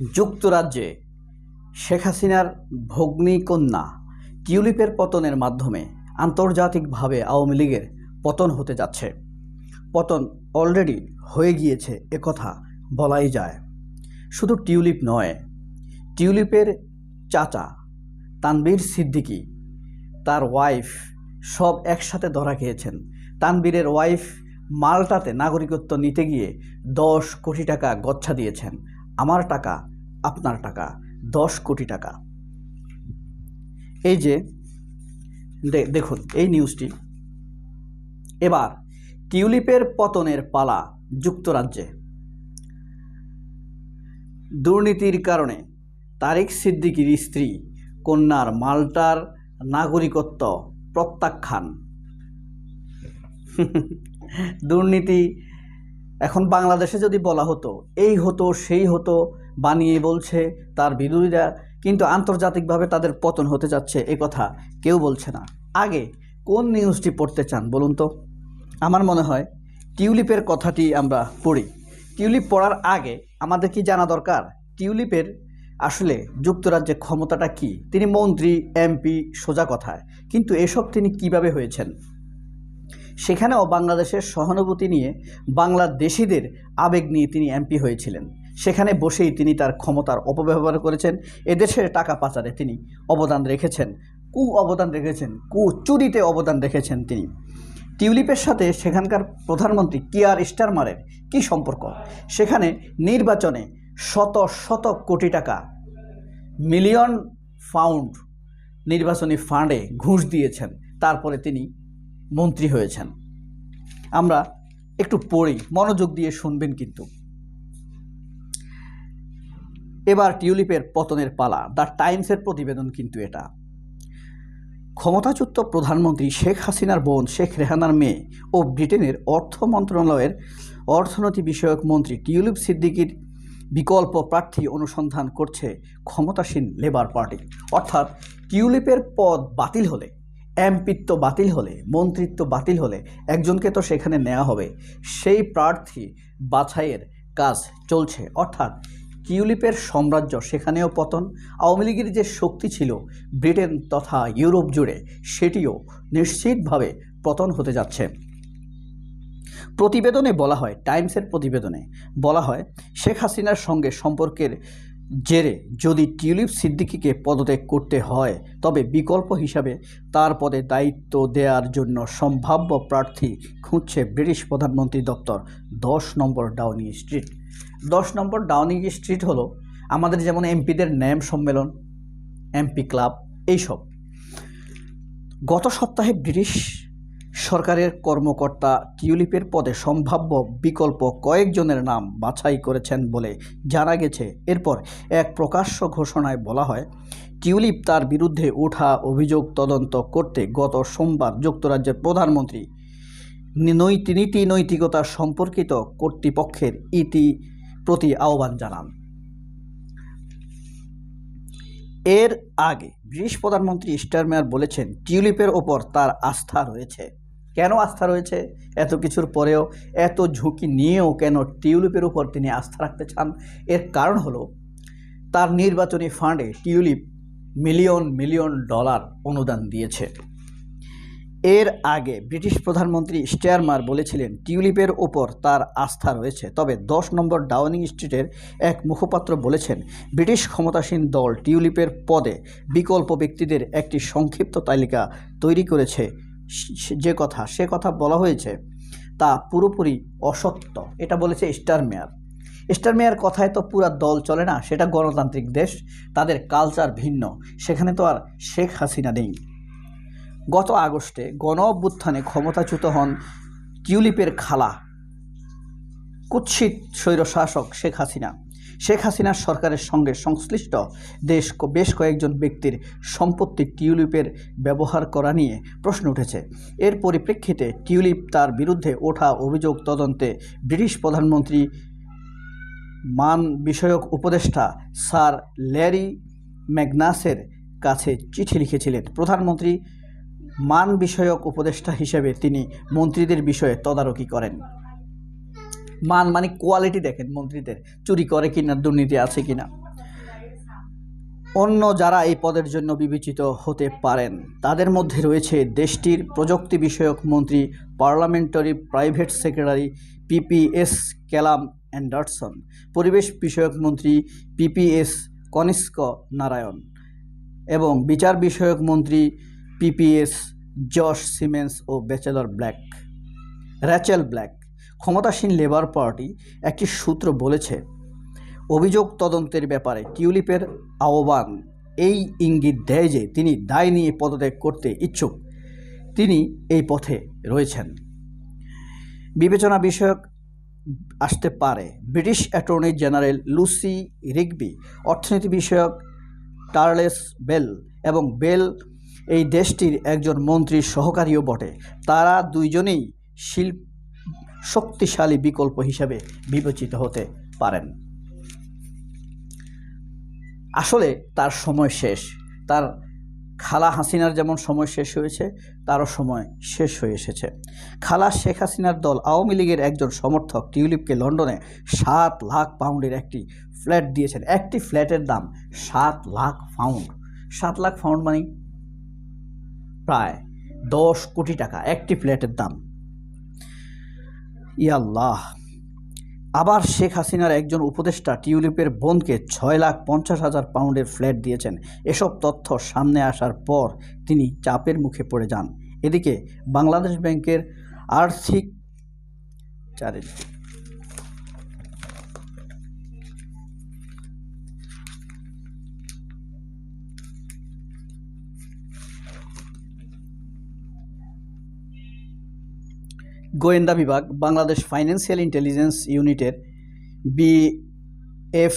যুক্তরাজ্যে শেখ হাসিনার ভগ্নী কন্যা টিউলিপের পতনের মাধ্যমে আন্তর্জাতিকভাবে আওয়ামী লীগের পতন হতে যাচ্ছে। পতন অলরেডি হয়ে গিয়েছে একথা বলাই যায়। শুধু টিউলিপ নয়, টিউলিপের চাচা তানবীর সিদ্দিকী তার ওয়াইফ সব একসাথে ধরা খেয়েছেন। তানবীরের ওয়াইফ মালটাতে নাগরিকত্ব নিতে গিয়ে দশ কোটি টাকা গচ্ছা দিয়েছেন। আমার টাকা, আপনার টাকা, দশ কোটি টাকা। এই যে দেখুন, এই নিউজটি এবার, টিউলিপের পতনের পালা যুক্তরাজ্যে। দুর্নীতির কারণে তারেক সিদ্দিকির স্ত্রী, কন্যার মাল্টার নাগরিকত্ব প্রত্যাখ্যান। দুর্নীতি এখন বাংলাদেশে যদি বলা হতো, এই হতো, সেই হতো, বানিয়ে বলছে তার বিরোধীরা, কিন্তু আন্তর্জাতিকভাবে তাদের পতন হতে যাচ্ছে এ কথা কেউ বলছে না। আগে কোন নিউজটি পড়তে চান বলুন তো? আমার মনে হয় টিউলিপের কথাটি আমরা পড়ি। টিউলিপ পড়ার আগে আমাদের কি জানা দরকার? টিউলিপের আসলে যুক্তরাজ্যের ক্ষমতাটা কি? তিনি মন্ত্রী, এমপি, সোজা কথায়। কিন্তু এসব তিনি কীভাবে হয়েছেন? সেখানেও বাংলাদেশের সহানুভূতি নিয়ে বাংলাদেশিদের আবেগ নিয়ে তিনি এমপি হয়েছিলেন। সেখানে বসেই তিনি তার ক্ষমতার অপব্যবহার করেছেন। এদেশের টাকা পাচারে তিনি অবদান রেখেছেন। কু অবদান রেখেছেন, কু চুরিতে অবদান রেখেছেন তিনি। টিউলিপের সাথে সেখানকার প্রধানমন্ত্রী কিয়ার স্টারমারের কি সম্পর্ক? সেখানে নির্বাচনে শত শত কোটি টাকা, মিলিয়ন পাউন্ড নির্বাচনী ফান্ডে ঘুষ দিয়েছেন। তারপরে তিনি মন্ত্রী হয়েছেন। আমরা একটু পড়ি, মনোযোগ দিয়ে শুনবেন কিন্তু। এবার টিউলিপের পতনের পালা, দ্য টাইমসের প্রতিবেদন কিন্তু এটা। ক্ষমতাচ্যুত প্রধানমন্ত্রী শেখ হাসিনার বোন, শেখ রেহানার মেয়ে ও ব্রিটেনের অর্থ মন্ত্রণালয়ের অর্থনীতি বিষয়ক মন্ত্রী টিউলিপ সিদ্দিকির বিকল্প প্রার্থী অনুসন্ধান করছে ক্ষমতাসীন লেবার পার্টি। অর্থাৎ টিউলিপের পদ বাতিল হলে এমপিত্ব বাতিল হলে, মন্ত্রিত্ব বাতিল হলে একজনকে তো সেখানে নেওয়া হবে। সেই প্রার্থী বাছাইয়ের কাজ চলছে। অর্থাৎ কিউলিপের সাম্রাজ্য সেখানেও পতন, আওয়ামী লীগের যে শক্তি ছিল ব্রিটেন তথা ইউরোপ জুড়ে, সেটিও নিশ্চিতভাবে পতন হতে যাচ্ছে। প্রতিবেদনে বলা হয়, টাইমসের প্রতিবেদনে বলা হয়, শেখ হাসিনার সঙ্গে সম্পর্কের জেরে যদি টিউলিপ সিদ্দিকিকে পদত্যাগ করতে হয়, তবে বিকল্প হিসাবে তার পদে দায়িত্ব দেওয়ার জন্য সম্ভাব্য প্রার্থী খুঁজছে ব্রিটিশ প্রধানমন্ত্রী দপ্তর দশ নম্বর ডাউনিং স্ট্রিট। দশ নম্বর ডাউনিং স্ট্রিট হলো আমাদের যেমন এমপিদের ন্যাম সম্মেলন, এমপি ক্লাব, এইসব। গত সপ্তাহে ব্রিটিশ সরকারের কর্মকর্তা টিউলিপের পদে সম্ভাব্য বিকল্প কয়েকজনের নাম বাছাই করেছেন বলে জানা গেছে। এরপর এক প্রকাশ্য ঘোষণায় বলা হয়, টিউলিপ তার বিরুদ্ধে ওঠা অভিযোগ তদন্ত করতে গত সোমবার যুক্তরাজ্যের প্রধানমন্ত্রী নৈতি নীতি নৈতিকতা সম্পর্কিত কর্তৃপক্ষের ইতি প্রতি আহ্বান জানান। এর আগে ব্রিটিশ প্রধানমন্ত্রী স্টারমেয়ার বলেছেন, টিউলিপের ওপর তার আস্থা রয়েছে। কেন আস্থা রয়েছে? এত কিছুর পরেও, এত ঝুঁকি নিয়েও কেন টিউলিপের উপর তিনি আস্থা রাখতে চান? এর কারণ হলো, তার নির্বাচনী ফান্ডে টিউলিপ মিলিয়ন মিলিয়ন ডলার অনুদান দিয়েছে। এর আগে ব্রিটিশ প্রধানমন্ত্রী স্টেয়ারমার বলেছিলেন, টিউলিপের ওপর তার আস্থা রয়েছে। তবে দশ নম্বর ডাউনিং স্ট্রিটের এক মুখপাত্র বলেছেন, ব্রিটিশ ক্ষমতাসীন দল টিউলিপের পদে বিকল্প ব্যক্তিদের একটি সংক্ষিপ্ত তালিকা তৈরি করেছে। যে কথা, সে কথা বলা হয়েছে তা পুরোপুরি অসত্য। এটা বলেছে স্টার মেয়ার। স্টার মেয়ার কথায় তো পুরা দল চলে না, সেটা গণতান্ত্রিক দেশ, তাদের কালচার ভিন্ন, সেখানে তো আর শেখ হাসিনা নেই। গত আগস্টে গণ অভ্যুত্থানে ক্ষমতাচ্যুত হন টিউলিপের খালা, কুৎসিত স্বৈরশাসক শেখ হাসিনা। শেখ হাসিনার সরকারের সঙ্গে সংশ্লিষ্ট দেশ বেশ কয়েকজন ব্যক্তির সম্পত্তি টিউলিপের ব্যবহার করা নিয়ে প্রশ্ন উঠেছে। এর পরিপ্রেক্ষিতে টিউলিপ তার বিরুদ্ধে ওঠা অভিযোগ তদন্তে ব্রিটিশ প্রধানমন্ত্রী মান বিষয়ক উপদেষ্টা স্যার ল্যারি ম্যাগনাসের কাছে চিঠি লিখেছিলেন। প্রধানমন্ত্রী মান বিষয়ক উপদেষ্টা হিসেবে তিনি মন্ত্রীদের বিষয়ে তদারকি করেন। মান মানে কোয়ালিটি দেখেন মন্ত্রীদের, চুরি করে কিনা, দুর্নীতি আছে কিনা। অন্য যারা এই পদের জন্য বিবেচিত হতে পারেন, তাদের মধ্যে রয়েছে দেশটির প্রযুক্তি বিষয়ক মন্ত্রী, parliamentary private secretary PPS Callum Anderson, পরিবেশ বিষয়ক মন্ত্রী পিপিএস কনিষ্ক নারায়ণ এবং বিচার বিষয়ক মন্ত্রী পিপিএস জশ সিমেন্স ও ব্যাচেলর ব্ল্যাক, র্যাচেল ব্ল্যাক। ক্ষমতাসীন লেবার পার্টি একটি সূত্র বলেছে, অভিযোগ তদন্তের ব্যাপারে টিউলিপের আহ্বান এই ইঙ্গিত দেয় যে তিনি দায় নিয়ে পদত্যাগ করতে ইচ্ছুক। তিনি এই পথে রয়েছেন। বিবেচনা বিষয়ক আসতে পারে, British attorney general Lucy Rigby, অর্থনীতি বিষয়ক টার্লেস বেল এবং বেল এই দেশটির একজন মন্ত্রীর সহকারীও বটে। তারা দুইজনেই শিল্প শক্তিশালী বিকল্প হিসেবে বিবেচিত হতে পারেন। আসলে তার সময় শেষ। তার খালা হাসিনার যেমন সময় শেষ হয়েছে, তারও সময় শেষ হয়ে এসেছে। খালা শেখ হাসিনার দল আওয়ামী লীগের একজন সমর্থক টিউলিপকে লন্ডনে সাত লাখ পাউন্ডের একটি ফ্ল্যাট দিয়েছেন। একটি ফ্ল্যাটের দাম সাত লাখ পাউন্ড। সাত লাখ পাউন্ড মানে প্রায় দশ কোটি টাকা। একটি ফ্ল্যাটের দাম ইয়াল্লাহ আবার শেখ হাসিনার একজন উপদেষ্টা টিউলিপের বোনকে ছয় লাখ পঞ্চাশ হাজার পাউন্ডের ফ্ল্যাট দিয়েছেন। এসব তথ্য সামনে আসার পর তিনি চাপের মুখে পড়ে যান। এদিকে বাংলাদেশ ব্যাংকের আর্থিক চারিদিকে গোয়েন্দা বিভাগ, বাংলাদেশ ফাইন্যান্সিয়াল ইন্টেলিজেন্স ইউনিটের বিএফ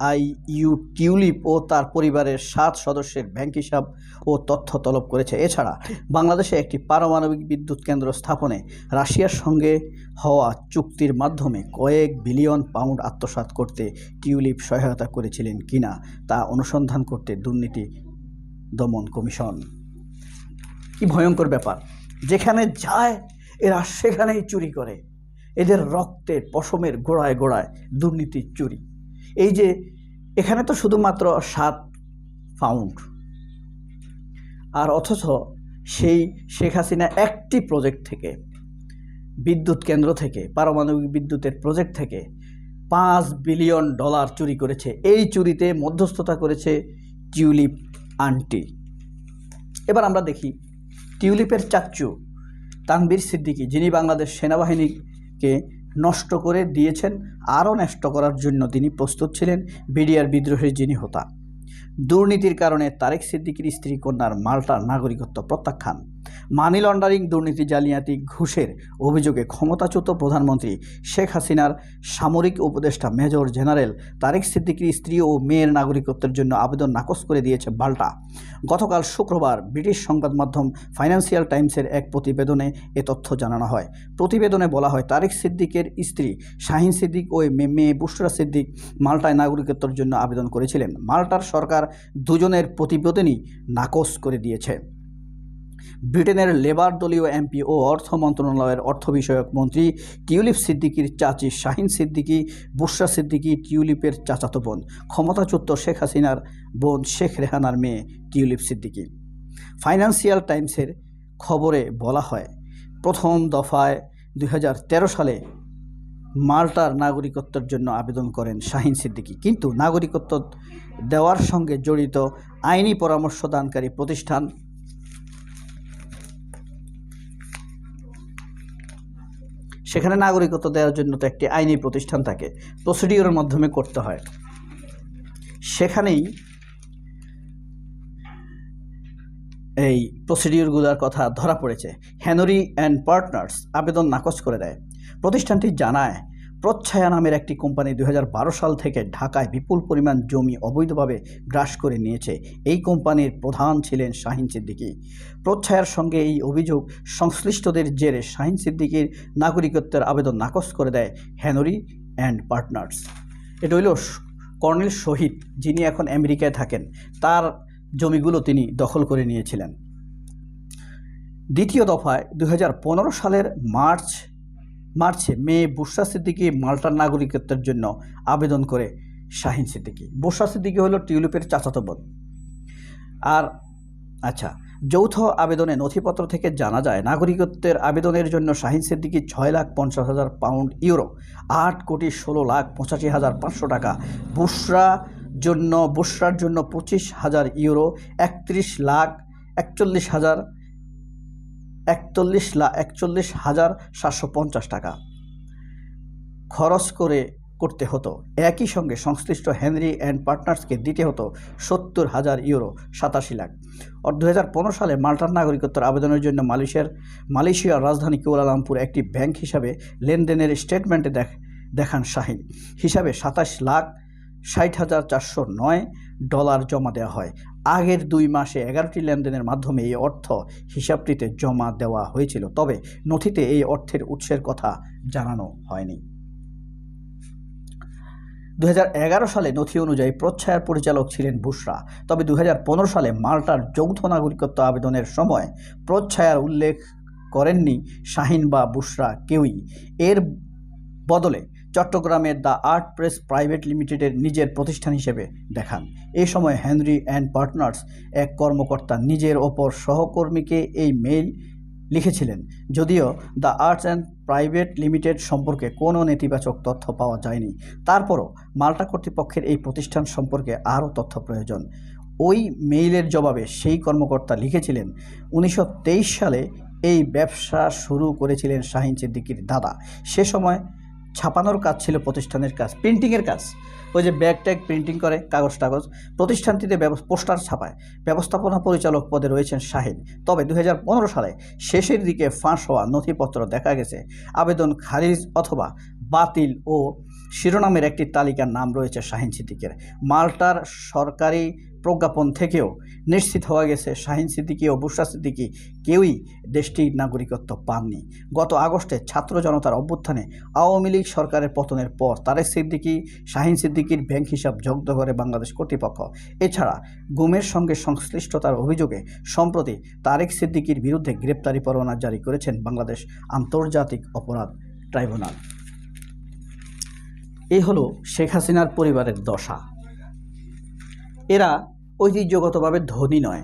আই ইউ টিউলিপ ও তার পরিবারের সাত সদস্যের ব্যাংক হিসাব ও তথ্য তলব করেছে। এছাড়া বাংলাদেশে একটি পারমাণবিক বিদ্যুৎ কেন্দ্র স্থাপনে রাশিয়ার সঙ্গে হওয়া চুক্তির মাধ্যমে কয়েক বিলিয়ন পাউন্ড আত্মসাৎ করতে টিউলিপ সহায়তা করেছিলেন কিনা তা অনুসন্ধান করতে দুর্নীতি দমন কমিশন। কি ভয়ঙ্কর ব্যাপার! যেখানে যায় এরা সেখানেই চুরি করে। এদের রক্তে পশমের গোড়ায় গোড়ায় দুর্নীতির চুরি। এই যে, এখানে তো শুধুমাত্র সাত পাউন্ড আর অথচ সেই শেখ হাসিনা একটি প্রজেক্ট থেকে, বিদ্যুৎ কেন্দ্র থেকে, পারমাণবিক বিদ্যুতের প্রজেক্ট থেকে পাঁচ বিলিয়ন ডলার চুরি করেছে। এই চুরিতে মধ্যস্থতা করেছে টিউলিপ আন্টি। এবার আমরা দেখি, টিউলিপের চাচ্চু তানবীর সিদ্দিকি, যিনি বাংলাদেশ সেনাবাহিনীকে নষ্ট করে দিয়েছেন, আরও নষ্ট করার জন্য তিনি প্রস্তুত ছিলেন বিডিআর বিদ্রোহের যিনি হতা। দুর্নীতির কারণে তারেক সিদ্দিকির স্ত্রী কন্যার মাল্টার নাগরিকত্ব প্রত্যাখ্যান। মানি লন্ডারিং দুর্নীতি জালিয়াতি ঘুষের অভিযোগে ক্ষমতাচ্যুত প্রধানমন্ত্রী শেখ হাসিনার সামরিক উপদেষ্টা মেজর জেনারেল তারেক সিদ্দিকীর স্ত্রী ও মেয়ের নাগরিকত্বের জন্য আবেদন নাকচ করে দিয়েছে বাল্টা। গতকাল শুক্রবার ব্রিটিশ সংবাদ মাধ্যম ফাইন্যান্সিয়াল টাইমসের এক প্রতিবেদনে এ তথ্য জানানো হয়। প্রতিবেদনে বলা হয়, তারেক সিদ্দিকের স্ত্রী শাহিন সিদ্দিক ও মেয়ে বুশরা সিদ্দিক মাল্টায় নাগরিকত্বের জন্য আবেদন করেছিলেন। মাল্টার সরকার দুজনের প্রতিবেদনই নাকচ করে দিয়েছে। ব্রিটেনের লেবার দলীয় এমপি ও অর্থ মন্ত্রণালয়ের অর্থ বিষয়ক মন্ত্রী টিউলিপ সিদ্দিকির চাচি শাহিন সিদ্দিকী বুশরা সিদ্দিকী টিউলিপের চাচাতো বোন, ক্ষমতাচ্যুত শেখ হাসিনার বোন শেখ রেহানার মেয়ে টিউলিপ সিদ্দিকী। ফাইন্যান্সিয়াল টাইমসের খবরে বলা হয়, প্রথম দফায় দু হাজার তেরো সালে মাল্টার নাগরিকত্বের জন্য আবেদন করেন শাহিন সিদ্দিকী। কিন্তু নাগরিকত্ব দেওয়ার সঙ্গে জড়িত আইনি পরামর্শদানকারী প্রতিষ্ঠান সেখানে নাগরিকত্ব দেওয়ার জন্য তো একটি আইনি প্রতিষ্ঠান থাকে। প্রসিডিওর মাধ্যমে করতে হয়। সেখানেই এই প্রসিডিওরগুলোর কথা ধরা পড়েছে। হ্যানরি অ্যান্ড পার্টনার্স আবেদন নাকচ করে দেয়। প্রতিষ্ঠানটি জানায় প্রচ্ছায়া নামের একটি কোম্পানি দু হাজার বারো সাল থেকে ঢাকায় বিপুল পরিমাণ জমি অবৈধভাবে গ্রাস করে নিয়েছে। এই কোম্পানির প্রধান ছিলেন শাহিন সিদ্দিকী। প্রচ্ছায়ার সঙ্গে এই অভিযোগ সংশ্লিষ্টদের জেরে শাহিন সিদ্দিকীর নাগরিকত্বের আবেদন নাকচ করে দেয় হ্যানরি অ্যান্ড পার্টনার্স। এটা হইল কর্নেল শহীদ, যিনি এখন আমেরিকায় থাকেন। তার জমিগুলো তিনি দখল করে নিয়েছিলেন। দ্বিতীয় দফায় দু হাজার পনেরো সালের মার্চ মার্চে মেয়ে বুশরা সিদ্দিকী মাল্টার নাগরিকত্বের জন্য আবেদন করে শাহিন সিদ্দিকী। বুসরা সিদ্দিকী হলো টিউলিপের চাচাতো বোন। আর আচ্ছা যৌথ আবেদনে নথিপত্র থেকে জানা যায়, নাগরিকত্বের আবেদনের জন্য শাহিন সিদ্দিকী ছয় লাখ পঞ্চাশ হাজার পাউন্ড ইউরো, আট কোটি ষোলো লাখ পঁচাশি হাজার পাঁচশো টাকা, বুসরা জন্য, বুসরার জন্য পঁচিশ হাজার ইউরো, একত্রিশ লাখ একচল্লিশ হাজার একচল্লিশ লাখ একচল্লিশ হাজার সাতশো পঞ্চাশ টাকা খরচ করে করতে হতো। একই সঙ্গে সংশ্লিষ্ট হেনরি অ্যান্ড পার্টনার্সকে দিতে হতো সত্তর হাজার ইউরো, সাতাশি লাখ। আর দু সালে মাল্টার নাগরিকত্বের আবেদনের জন্য মালয়েশিয়ার মালয়েশিয়ার রাজধানী কুয়ালালামপুর একটি ব্যাংক হিসাবে লেনদেনের স্টেটমেন্টে দেখ দেখান শাহিন। হিসাবে সাতাশ লাখ ষাট হাজার চারশো নয় ডলার জমা দেওয়া হয়। আগের দুই মাসে এগারোটি লেনদেনের মাধ্যমে এই অর্থ হিসাবটিতে জমা দেওয়া হয়েছিল, তবে নথিতে এই অর্থের উৎসের কথা জানানো হয়নি। দু হাজার এগারো সালে নথি অনুযায়ী প্রচ্ছায়ার পরিচালক ছিলেন বুশরা, তবে দু হাজার পনেরো সালে মাল্টার যৌথ নাগরিকত্ব আবেদনের সময় প্রচ্ছায়ার উল্লেখ করেননি শাহিন বা বুশরা কেউই। এর বদলে চট্টগ্রামের দ্য আর্ট প্রেস প্রাইভেট লিমিটেডের নিজের প্রতিষ্ঠান হিসেবে দেখান। এ সময় হেনরি অ্যান্ড পার্টনার্স এক কর্মকর্তা নিজের ওপর সহকর্মীকে এই মেইল লিখেছিলেন, যদিও the arts and private limited সম্পর্কে কোনো নেতিবাচক তথ্য পাওয়া যায়নি। তারপরও মাল্টা কর্তৃপক্ষের এই প্রতিষ্ঠান সম্পর্কে আরও তথ্য প্রয়োজন। ওই মেইলের জবাবে সেই কর্মকর্তা লিখেছিলেন, উনিশশো তেইশ সালে এই ব্যবসা শুরু করেছিলেন শাহিন সিদ্দিকির দাদা। সে সময় ছাপানোর কাজ ছিল প্রতিষ্ঠানের কাজ, প্রিন্টিংয়ের কাজ। ওই যে ব্যাগ ট্যাগ প্রিন্টিং করে, কাগজ টাগজ, প্রতিষ্ঠানটিতে পোস্টার ছাপায়। ব্যবস্থাপনা পরিচালক পদে রয়েছেন শাহিন। তবে দু হাজার পনেরো সালে শেষের দিকে ফাঁস হওয়া নথিপত্র দেখা গেছে। আবেদন খারিজ অথবা বাতিল ও শিরোনামের একটি তালিকার নাম রয়েছে শাহিন সিদ্দিকের। মাল্টার সরকারি প্রজ্ঞাপন থেকেও নিশ্চিত হওয়া গেছে, শাহিন সিদ্দিকী ও বুশরা সিদ্দিকী কেউই দেশটির নাগরিকত্ব পাননি। গত আগস্টে ছাত্র জনতার অভ্যুত্থানে আওয়ামী লীগ সরকারের পতনের পর তারেক সিদ্দিকি, শাহিন সিদ্দিকীর ব্যাংক হিসাব জব্দ করে বাংলাদেশ কর্তৃপক্ষ। এছাড়া গুমের সঙ্গে সংশ্লিষ্টতার অভিযোগে সম্প্রতি তারেক সিদ্দিকীর বিরুদ্ধে গ্রেপ্তারি পরোয়ানা জারি করেছেন বাংলাদেশ আন্তর্জাতিক অপরাধ ট্রাইব্যুনাল। এই হলো শেখ হাসিনার পরিবারের দশা। এরা ঐতিহ্যগতভাবে ধনী নয়।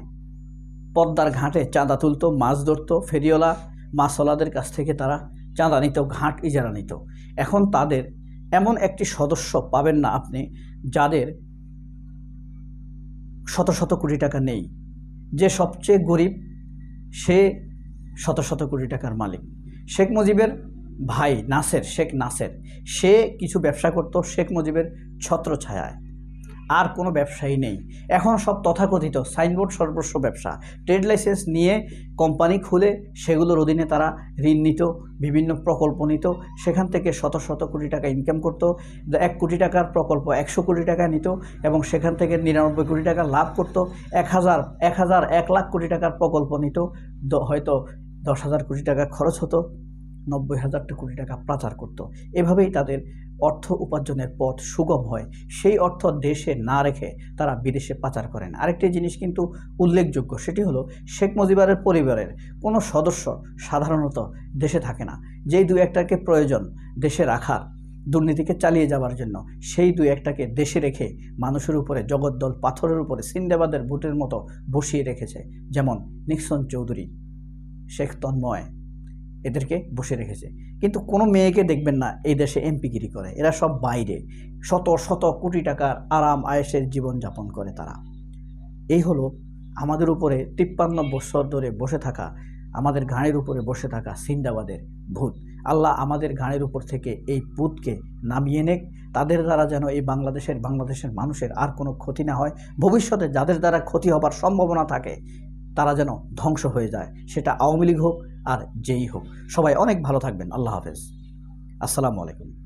পদ্মার ঘাটে চাঁদা তুলতো, মাছ ধরতো ফেরিওলা মাছওয়ালাদের কাছ থেকে তারা চাঁদা নিত, ঘাট ইজারা নিত। এখন তাদের এমন একটি সদস্য পাবেন না আপনি যাদের শত শত কোটি টাকা নেই। যে সবচেয়ে গরিব, সে শত শত কোটি টাকার মালিক। শেখ মুজিবের ভাই নাসের, শেখ নাসের, সে কিছু ব্যবসা করত, শেখ মুজিবের ছত্রছায়ায়। আর কোনো ব্যবসায়ী নেই। এখন সব তথাকথিত সাইনবোর্ড সর্বস্ব ব্যবসা। ট্রেড লাইসেন্স নিয়ে কোম্পানি খুলে সেগুলোর অধীনে তারা ঋণ নিত, বিভিন্ন প্রকল্প নিত। সেখান থেকে শত শত কোটি টাকা ইনকাম করতো। এক কোটি টাকার প্রকল্প একশো কোটি টাকা নিত এবং সেখান থেকে নিরানব্বই কোটি টাকা লাভ করতো। এক হাজার এক হাজার, এক লাখ কোটি টাকার প্রকল্প নিত। হয়তো দশ হাজার কোটি টাকা খরচ হতো। নব্বই হাজারটা কোটি টাকা পাচার করত। এভাবেই তাদের অর্থ উপার্জনের পথ সুগম হয়। সেই অর্থ দেশে না রেখে তারা বিদেশে পাচার করেন। আরেকটি জিনিস কিন্তু উল্লেখযোগ্য, সেটি হলো শেখ মুজিবের পরিবারের কোনো সদস্য সাধারণত দেশে থাকে না। যেই দু একটাকে প্রয়োজন দেশে রাখার, দুর্নীতিকে চালিয়ে যাওয়ার জন্য, সেই দুই একটাকে দেশে রেখে মানুষের উপরে, জগদ্দল পাথরের উপরে, সিন্দাবাদের বুটের মতো বসিয়ে রেখেছে, যেমন নিক্সন চৌধুরী, শেখ তন্ময়। এদেরকে বসে রেখেছে। কিন্তু কোনো মেয়েকে দেখবেন না এই দেশে এমপিগিরি করে। এরা সব বাইরে। শত শত কোটি টাকার আরাম, আয়েসের জীবনযাপন করে তারা। এই হলো আমাদের উপরে তিপ্পান্ন বছর ধরে বসে থাকা, আমাদের ঘাড়ের উপরে বসে থাকা সিন্দাবাদের ভূত। আল্লাহ আমাদের ঘাড়ের উপর থেকে এই ভূতকে নামিয়ে নেক। তাদের দ্বারা যেন এই বাংলাদেশের বাংলাদেশের মানুষের আর কোনো ক্ষতি না হয়, ভবিষ্যতে যাদের দ্বারা ক্ষতি হবার সম্ভাবনা থাকে, তারা যেন ধ্বংস হয়ে যায়। সেটা আওয়ামী লীগ হোক আর যেই হোক। সবাই অনেক ভালো থাকবেন। আল্লাহ হাফেজ। আসসালামু আলাইকুম।